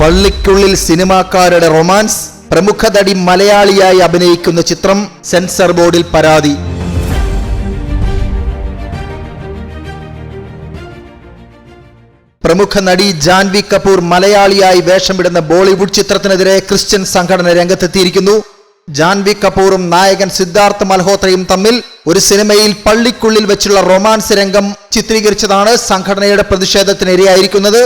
പള്ളിക്കുള്ളിൽ സിനിമാക്കാരുടെ romance പ്രമുഖ നടി മലയാളിയായി അഭിനയിക്കുന്ന ചിത്രം സെൻസർ ബോർഡിൽ പരാതി. പ്രമുഖ നടി ജാൻവി കപൂർ മലയാളിയായി വേഷമിടുന്ന ബോളിവുഡ് ചിത്രത്തിനെതിരെ ക്രിസ്ത്യൻ സംഘടന രംഗത്തെത്തിയിരിക്കുന്നു. ജാൻവി കപൂറും നായകൻ സിദ്ധാർത്ഥ് മൽഹോത്രയും തമ്മിൽ ഒരു സിനിമയിൽ പള്ളിക്കുള്ളിൽ വെച്ചുള്ള റൊമാൻസ് രംഗം ചിത്രീകരിച്ചതാണ് സംഘടനയുടെ പ്രതിഷേധത്തിനിരയായിരിക്കുന്നത്.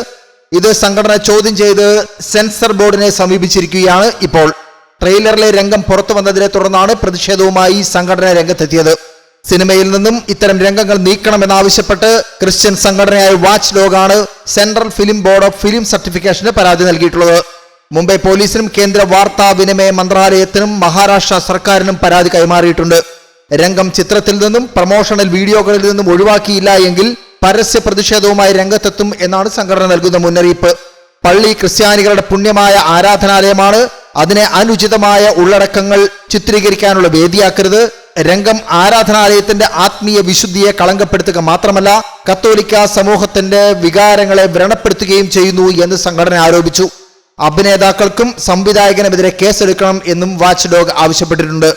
ഇത് സംഘടന ചോദ്യം ചെയ്ത് സെൻസർ ബോർഡിനെ സമീപിച്ചിരിക്കുകയാണ്. ഇപ്പോൾ ട്രെയിലറിലെ രംഗം പുറത്തു വന്നതിനെ തുടർന്നാണ് പ്രതിഷേധവുമായി സംഘടന രംഗത്തെത്തിയത്. സിനിമയിൽ നിന്നും ഇത്തരം രംഗങ്ങൾ നീക്കണമെന്നാവശ്യപ്പെട്ട് ക്രിസ്ത്യൻ സംഘടനയായ watch ഡോഗാണ് central film board of film സർട്ടിഫിക്കേഷന് പരാതി നൽകിയിട്ടുള്ളത്. മുംബൈ പോലീസിനും കേന്ദ്ര വാർത്താ വിനിമയ മന്ത്രാലയത്തിനും മഹാരാഷ്ട്ര സർക്കാരിനും പരാതി കൈമാറിയിട്ടുണ്ട്. രംഗം ചിത്രത്തിൽ നിന്നും പ്രമോഷണൽ വീഡിയോകളിൽ നിന്നും ഒഴിവാക്കിയില്ല എങ്കിൽ പരസ്യ പ്രതിഷേധവുമായി രംഗത്തെത്തും എന്നാണ് സംഘടന നൽകുന്ന മുന്നറിയിപ്പ്. പള്ളി ക്രിസ്ത്യാനികളുടെ പുണ്യമായ ആരാധനാലയമാണ് അതിനെ അനുചിതമായ ഉള്ളടക്കങ്ങൾ ചിത്രീകരിക്കാനുള്ള വേദിയാക്കരുത്. രംഗം ആരാധനാലയത്തിന്റെ ആത്മീയ വിശുദ്ധിയെ കളങ്കപ്പെടുത്തുക മാത്രമല്ല കത്തോലിക്ക സമൂഹത്തിന്റെ വികാരങ്ങളെ വ്രണപ്പെടുത്തുകയും ചെയ്യുന്നു എന്ന് സംഘടന ആരോപിച്ചു. അഭിനേതാക്കൾക്കും സംവിധായകനുമെതിരെ കേസെടുക്കണം എന്നും വാച്ച് ഡോഗ് ആവശ്യപ്പെട്ടിട്ടുണ്ട്.